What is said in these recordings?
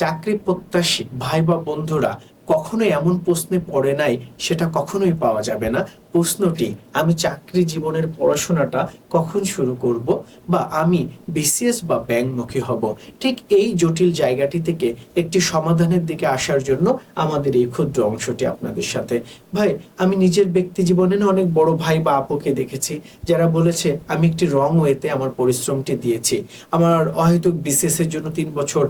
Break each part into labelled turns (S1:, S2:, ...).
S1: চাকরি প্রত্যাশী ভাই বা বন্ধুরা কখনো এমন প্রশ্নে পড়ে নাই, সেটা কখনোই পাওয়া যাবে না। প্রশ্নটি, আমি চাকরি জীবনের পড়াশোনাটা কখন শুরু করব বা আমি বিসিএস বা ব্যাংকমুখী হব? ঠিক এই জটিল জায়গাটি থেকে একটি সমাধানের দিকে আসার জন্য আমাদের এই ক্ষুদ্র অংশটি আপনাদের সাথে। ভাই, আমি নিজের ব্যক্তি জীবনে না অনেক বড় ভাই বা আপুকে দেখেছি, যারা বলেছে, আমি একটি রং ওয়েতে আমার পরিশ্রমটি দিয়েছি। আমার অহেতুক বিসিএস এর জন্য তিন বছর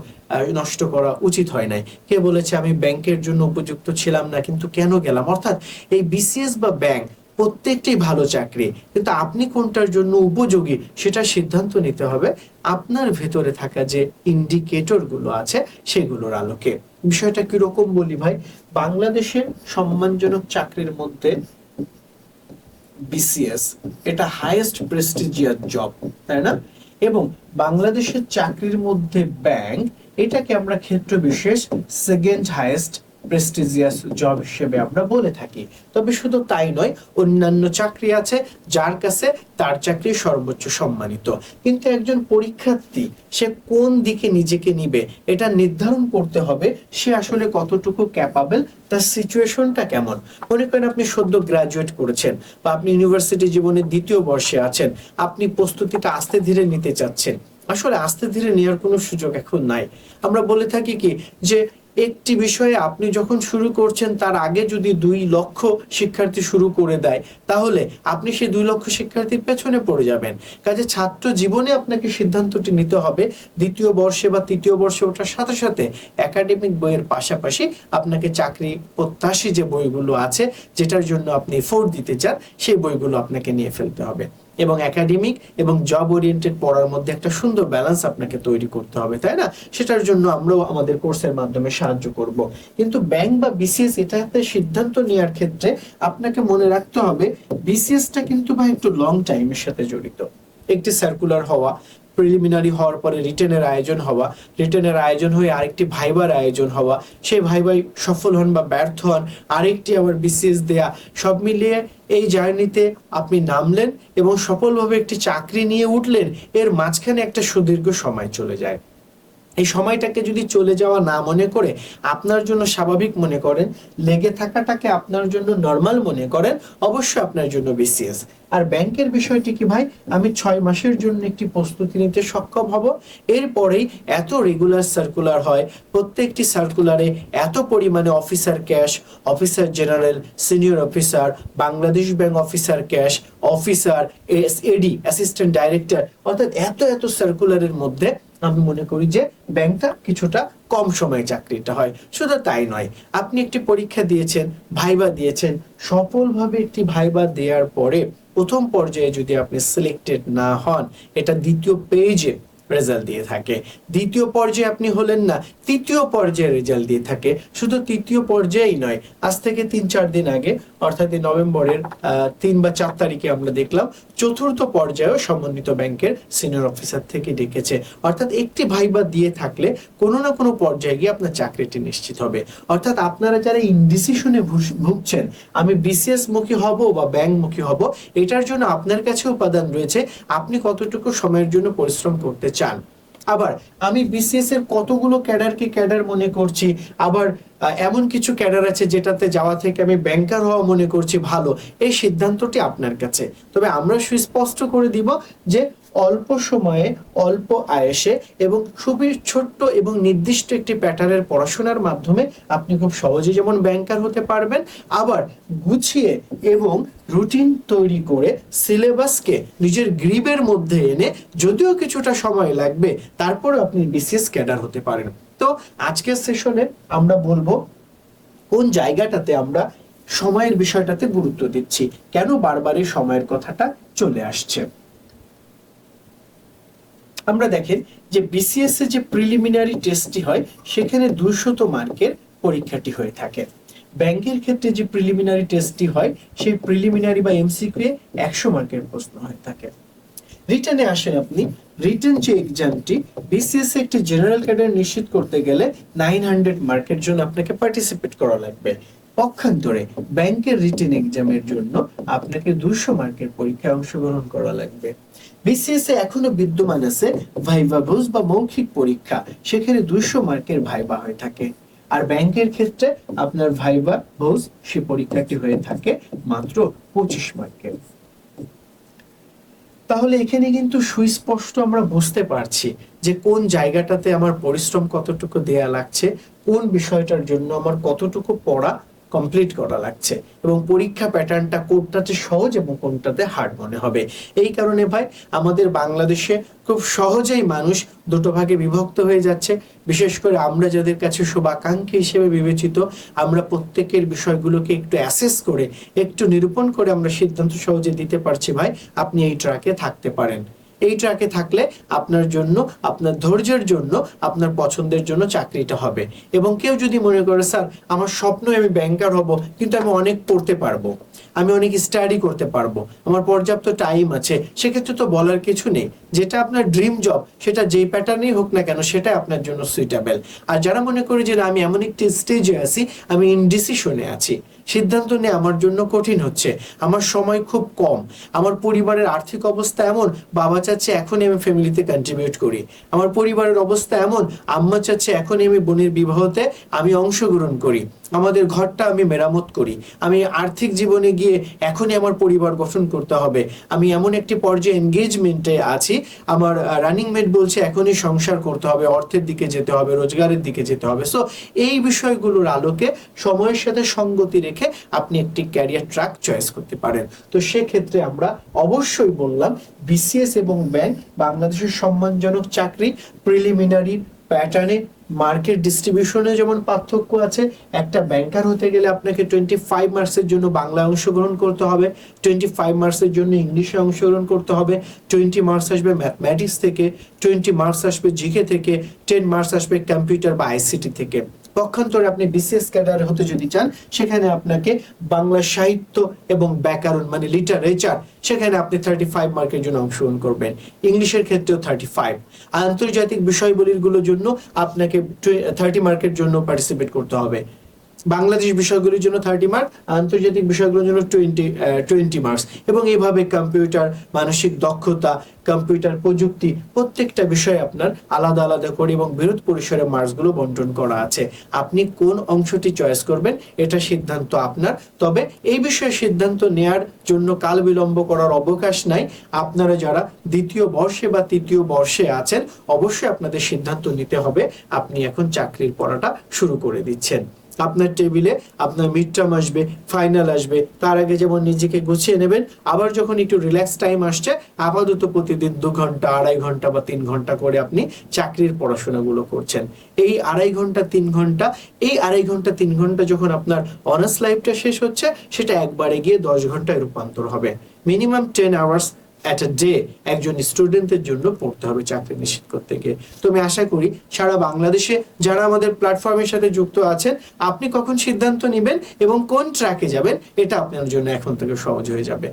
S1: নষ্ট করা উচিত হয় নাই। কে বলেছে, আমি ব্যাংকের জন্য উপযুক্ত ছিলাম না, কিন্তু কেন গেলাম? অর্থাৎ এই বিসিএস বা ব্যাংক প্রত্যেকটি ভালো চাকরি, কিন্তু আপনি কোনটার জন্য উপযোগী সেটা সিদ্ধান্ত নিতে হবে আপনার ভেতরে থাকা যে ইন্ডিকেটরগুলো আছে সেগুলোর আলোকে। বিষয়টা কীরকম বলি ভাই? বাংলাদেশের সম্মানজনক চাকরির মধ্যে বিসিএস এটা হাইয়েস্ট প্রেস্টিজিয়াস জব তাই না? এবং বাংলাদেশের চাকরির মধ্যে ব্যাংক এটাকে আমরা ক্ষেত্র বিশেষ সেকেন্ড হাইয়েস্ট প্রেস্টিজিয়াস জব হিসেবে আমরা বলে থাকি। তবে শুধু তাই নয়, অন্যান্য চাকরি আছে যার কাছে তার চাকরি সর্বোচ্চ সম্মানিত। কিন্তু একজন পরীক্ষার্থী, সে কোন দিকে নিজেকে নিবে, এটা নির্ধারণ করতে হবে সে আসলে কতটুকু ক্যাপাবেল তার সিচুয়েশনটা কেমন। মনে করেন আপনি সদ্য গ্রাজুয়েট করেছেন বা আপনি ইউনিভার্সিটি জীবনের দ্বিতীয় বর্ষে আছেন, আপনি প্রস্তুতিটা আস্তে ধীরে নিতে চাচ্ছেন। আসলে আস্তে ধীরে নেওয়ার কোনো সুযোগ এখন নাই। আমরা বলে থাকি কি যে একটি বিষয়ে আপনি যখন শুরু করছেন, তার আগে যদি দুই লক্ষ শিক্ষার্থী শুরু করে দেয়, তাহলে আপনি সেই দুই লক্ষ শিক্ষার্থীর পেছনে পড়ে যাবেন। কাজে ছাত্র জীবনে আপনাকে সিদ্ধান্তটি নিতে হবে। দ্বিতীয় বর্ষে বা তৃতীয় বর্ষে ওঠার সাথে সাথে একাডেমিক বইয়ের পাশাপাশি আপনাকে চাকরি প্রত্যাশী যে বইগুলো আছে, যেটার জন্য আপনি ফোর্ট দিতে চান, সেই বইগুলো আপনাকে নিয়ে ফেলতে হবে। এবং একাডেমিক এবং জব ওরিয়েন্টেড পড়ার মধ্যে একটা সুন্দর ব্যালেন্স আপনাকে তৈরি করতে হবে, তাই না? সেটার জন্য আমরাও আমাদের কোর্সের মাধ্যমে সাহায্য করব। কিন্তু ব্যাংক বা বিসিএস এটাতে সিদ্ধান্ত নেওয়ার ক্ষেত্রে আপনাকে মনে রাখতে হবে বিসিএসটা কিন্তু ভাই একটু লং টাইমের সাথে জড়িত। একটি সার্কুলার হওয়া প্রিলিমিনারি হওয়ার পরে রিটেনের আয়োজন হওয়া, রিটেনের আয়োজন হয়ে আরেকটি ভাইবার আয়োজন হওয়া, সেই ভাইবাই সফল হন বা ব্যর্থ হন, আরেকটি আবার বিসিএস দেয়া, সব মিলিয়ে এই জার্নিতে আপনি নামলেন এবং সফলভাবে একটি চাকরি নিয়ে উঠলেন, এর মাঝখানে একটা সুদীর্ঘ সময় চলে যায়। এই সময়টাকে যদি চলে যাওয়া না মনে করে আপনার জন্য স্বাভাবিক মনে করেন, লেগে থাকাটাকে আপনার জন্য নর্মাল মনে করেন, অবশ্যই আপনার জন্য বিসিএস আর ব্যাংকের বিষয়টি কি ভাই? আমি ছয় মাসের জন্য একটি প্রস্তুতি নিতে সক্ষম হব। এরপরেই এত রেগুলার সার্কুলার হয়, প্রত্যেকটি সার্কুলারে এত পরিমাণে officer cash officer general senior officer Bangladesh bank officer cash officer S AD assistant director অর্থাৎ এত এত সার্কুলারের মধ্যে আমি মনে করি যে ব্যাংকটা কিছুটা কম সময়ে চাকরিটা হয়। শুধু তাই নয়, আপনি একটি পরীক্ষা দিয়েছেন, ভাইবা দিয়েছেন, সফলভাবে একটি ভাইবা দেওয়ার পরে প্রথম পর্যায়ে যদি আপনি সিলেক্টেড না হন, এটা দ্বিতীয় পেজে রেজাল্ট দিয়ে থাকে। দ্বিতীয় পর্যায়ে আপনি হলেন না, তৃতীয় পর্যায়ে রেজাল্ট দিয়ে থাকে। শুধু তৃতীয় পর্যায়েই নয়, আজ থেকে তিন চার দিন আগে, অর্থাৎ নভেম্বরের তিন বা চার তারিখে আমরা দেখলাম, চতুর্থ পর্যায়েও সমন্বিত ব্যাংকের সিনিয়র অফিসার থেকে ডেকেছে। অর্থাৎ একটি ভাইবা দিয়ে থাকলে কোনো না কোনো পর্যায়ে গিয়ে আপনার চাকরিটি নিশ্চিত হবে। অর্থাৎ আপনারা যারা ইনডিসিশনে ভুগছেন, আমি বিসিএস মুখী হব বা ব্যাংক মুখী হব, এটার জন্য আপনার কাছে উপাদান রয়েছে। আপনি কতটুকু সময়ের জন্য পরিশ্রম করতে চান আবার আমি বিসিএস এর কতগুলো ক্যাডারকে ক্যাডার মনে করছি, আবার এমন কিছু ক্যাডার আছে যেটাতে যাওয়া থেকে আমি ব্যাংকার হওয়া মনে করছি ভালো, এই সিদ্ধান্তটি আপনার কাছে। তবে আমরা সুস্পষ্ট করে দিব যে অল্প সময়ে অল্প আয়েসে এবং খুবই ছোট্ট এবং নির্দিষ্ট একটি প্যাটার্নের পড়াশোনার মাধ্যমে আপনি খুব সহজে যেমন ব্যাংকার হতে পারবেন, আবার গুছিয়ে এবং রুটিন তৈরি করে সিলেবাসকে নিজের গ্রিবের মধ্যে এনে যদিও কিছুটা সময় লাগবে তারপর আপনি বিসিএস ক্যাডার হতে পারেন। তো আজকের সেশনে আমরা বলব কোন জায়গাটাতে আমরা সময়ের বিষয়টাতে গুরুত্ব দিচ্ছি, কেন বারবার এই সময়ের কথাটা চলে আসছে। আমরা দেখেন যে বিসিএস এ যে প্রিলিমিনারি টেস্টটি হয়, সেখানে দুইশত মার্কের পরীক্ষাটি হয়ে থাকে। ব্যাংকের ক্ষেত্রে যে প্রিলিমিনারি টেস্টটি হয়, সেই প্রিলিমিনারি বা এমসিকিউ একশো মার্কের প্রশ্ন হয়ে থাকে। রিটার্নে আসেন আপনি। রিটার্ন যে এক্সামটি বিসিএস একটি জেনারেল ক্যাডার নিশ্চিত করতে গেলে নাইন হান্ড্রেড মার্কের জন্য আপনাকে পার্টিসিপেট করা লাগবে। পক্ষান্তরে ব্যাংকের রিটেন এক্সামের জন্য আপনাকে দুশো মার্কের পরীক্ষায় অংশগ্রহণ করা লাগবে। বিসিএস এখনও বিদ্যমান আছে ভাইবা ভোজ বা মৌখিক পরীক্ষা। সেখানে মার্কের ভাইবা হয়ে থাকে। আর ব্যাংকের ক্ষেত্রে আপনার ভাইবা ভোজ সে পরীক্ষাটি হয়ে থাকে মাত্র পঁচিশ মার্কের। তাহলে এখানে কিন্তু সুস্পষ্ট আমরা বুঝতে পারছি যে কোন জায়গাটাতে আমার পরিশ্রম কতটুকু দেয়া লাগছে, কোন বিষয়টার জন্য আমার কতটুকু পড়া কমপ্লিট করা লাগছে এবং পরীক্ষা প্যাটার্নটা কোনটাতে সহজ এবং কোনটাতে হার্ড মনে হবে। এই কারণে ভাই, আমাদের বাংলাদেশে খুব সহজেই মানুষ দুটো ভাগে বিভক্ত হয়ে যাচ্ছে। বিশেষ করে আমরা যাদের কাছে শুভাকাঙ্ক্ষী হিসেবে বিবেচিত, আমরা প্রত্যেকের বিষয়গুলোকে একটু অ্যাসেস করে, একটু নিরূপণ করে আমরা সিদ্ধান্ত সহজে দিতে পারছি ভাই। আপনি এই ট্র্যাকে থাকতে পারেন। এই ট্র্যাকে থাকলে আপনার জন্য, আপনার ধৈর্যের জন্য, আপনার পছন্দের জন্য চাকরিটা হবে। এবং কেউ যদি মনে করে, স্যার, আমার স্বপ্ন আমি ব্যাংকার হব, কিন্তু আমি অনেক পড়তে পারব, আমি অনেক স্টাডি করতে পারব, আমার পর্যাপ্ত টাইম আছে। সেক্ষেত্রে তো বলার কিছু নেই। যেটা আপনার ড্রিম জব সেটা যেই প্যাটার্নেই হোক না কেন সেটা আপনার জন্য সুইটেবল আর যারা মনে করে যে আমি এমন একটি স্টেজে আছি, আমি ইনডিসিশনে আছি সিদ্ধান্ত নিয়ে আমার জন্য কঠিন হচ্ছে। আমার সময় খুব কম। আমার পরিবারের আর্থিক অবস্থা এমন, বাবা চাচ্ছে এখনই আমি ফ্যামিলিতে কন্ট্রিবিউট করি। আমার পরিবারের অবস্থা এমন, আম্মা চাচ্ছে এখনই আমি বোনের বিবাহতে আমি অংশগ্রহণ করি। আমাদের ঘরটা আমি মেরামত করি। আমি আর্থিক জীবনে গিয়ে এখনই আমার পরিবার গঠন করতে হবে। আমি এমন একটি পর্যায়ে এনগেজমেন্টে আছি। আমার রানিং মেট বলছে, এখনই সংসার করতে হবে, অর্থের দিকে যেতে হবে, রোজগারের দিকে যেতে হবে। সো এই বিষয়গুলোর আলোকে সময়ের সাথে সঙ্গতি রেখে আপনি একটি ক্যারিয়ার ট্র্যাক চয়েস করতে পারেন। তো সেক্ষেত্রে আমরা অবশ্যই বললাম বিসিএস এবং ব্যাংক বাংলাদেশের সম্মানজনক চাকরি প্রিলিমিনারি প্যাটার্নে মার্কেট ডিস্ট্রিবিউশনে যেমন পার্থক্য আছে, একটা ব্যাংকার হতে গেলে আপনাকে টোয়েন্টি ফাইভ মার্কসের জন্য বাংলা অংশগ্রহণ করতে হবে টোয়েন্টি ফাইভ মার্কসের জন্য ইংলিশে অংশগ্রহণ করতে হবে টোয়েন্টি মার্কস আসবে ম্যাথমেটিক্স থেকে টোয়েন্টি মার্কস আসবে জিকে থেকে টেন মার্কস আসবে কম্পিউটার বা আইসিটি থেকে। পক্ষান্তরে আপনি বিসিএস ক্যাডার হতে যদি চান, সেখানে আপনাকে বাংলা সাহিত্য এবং ব্যাকরণ মানে লিটারেচার সেখানে আপনি থার্টি ফাইভ মার্কের জন্য অংশগ্রহণ করবেন। ইংলিশের ক্ষেত্রেও থার্টি ফাইভ আন্তর্জাতিক বিষয়গুলির জন্য আপনাকে থার্টি মার্কের জন্য পার্টিসিপেট করতে হবে। বাংলাদেশ বিষয়গুলির জন্য থার্টি মার্ক আন্তর্জাতিক বিষয়গুলোর জন্য টোয়েন্টি টোয়েন্টি মার্কস এবং এইভাবে কম্পিউটার মানসিক দক্ষতা কম্পিউটার প্রযুক্তি প্রত্যেকটা বিষয়ে আপনার আলাদা আলাদা করে এবং বৃহৎ পরিসরে মার্কসগুলো বন্টন করা আছে। আপনি কোন অংশটি চয়েস করবেন, এটা সিদ্ধান্ত আপনার। তবে এই বিষয়ে সিদ্ধান্ত নেয়ার জন্য কাল বিলম্ব করার অবকাশ নাই। আপনারা যারা দ্বিতীয় বর্ষে বা তৃতীয় বর্ষে আছেন, অবশ্যই আপনাদের সিদ্ধান্ত নিতে হবে। আপনি এখন চাকরির পড়াটা শুরু করে দিচ্ছেন। আপনার টেবিলে আপনার মিড টার্ম আসবে ফাইনাল আসবে, তার আগে যেমন নিজেকে গুছিয়ে নেবেন, আবার যখন একটু রিল্যাক্স টাইম আসছে, আপাতত প্রতিদিন দু ঘণ্টা, আড়াই ঘণ্টা বা তিন ঘণ্টা করে আপনি চাকরির পড়াশোনাগুলো করছেন। এই আড়াই ঘণ্টা, তিন ঘণ্টা, এই আড়াই ঘণ্টা, তিন ঘণ্টা যখন আপনার অনার্স লাইফটা শেষ হচ্ছে, সেটা একবারে গিয়ে দশ ঘন্টায় রূপান্তর হবে। Minimum ten hours at a day একজন স্টুডেন্টের জন্য পড়তে হবে চাকরি নিশ্চিত করতে গিয়ে। তো আমি আশা করি সারা বাংলাদেশে যারা আমাদের প্ল্যাটফর্মের সাথে যুক্ত আছেন, আপনি কখন সিদ্ধান্ত নেবেন এবং কোন ট্র্যাকে যাবেন, এটা আপনার জন্য এখন থেকে সহজ হয়ে যাবে।